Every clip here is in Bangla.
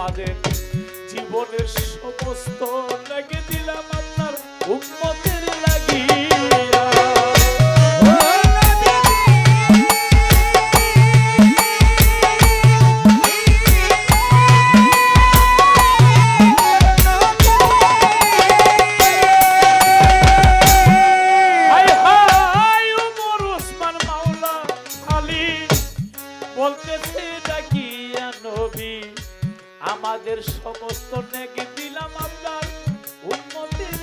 আমাদের জীবনের সমস্ত লেগে দিলাম আপনার উন্মতের আমাদের সমস্ত নেগে দিলাম আপনার উন্নতির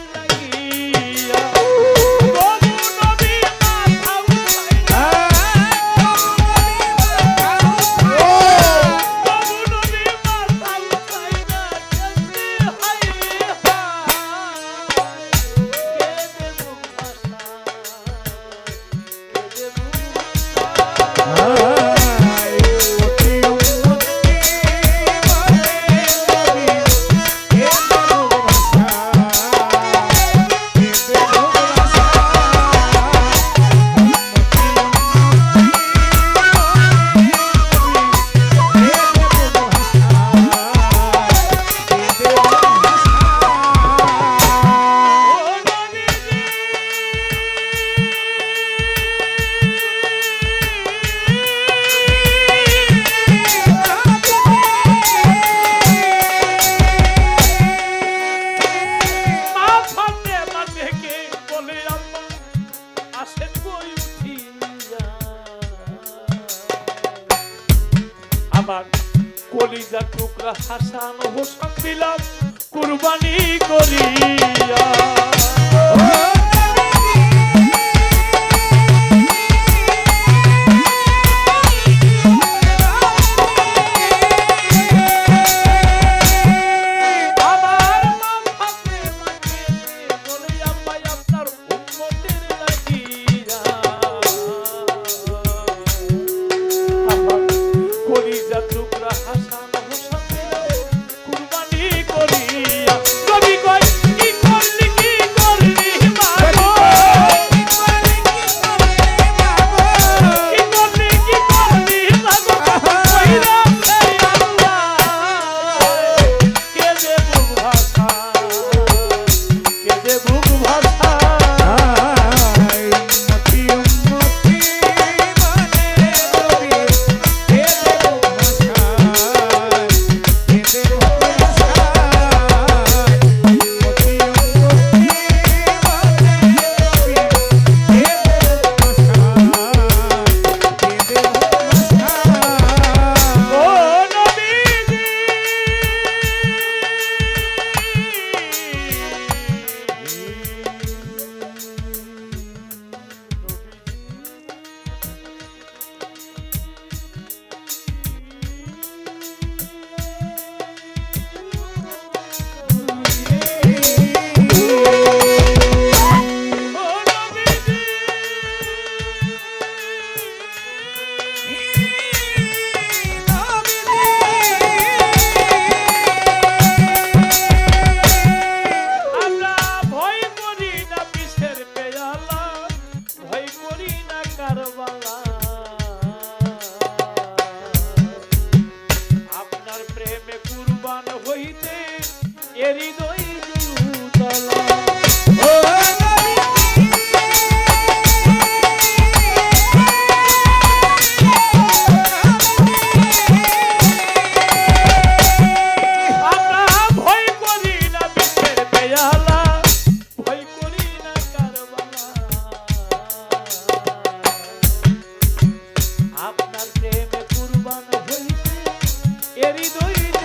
হাসান হোসেন দিলাম কুরবানি করিয়া। soy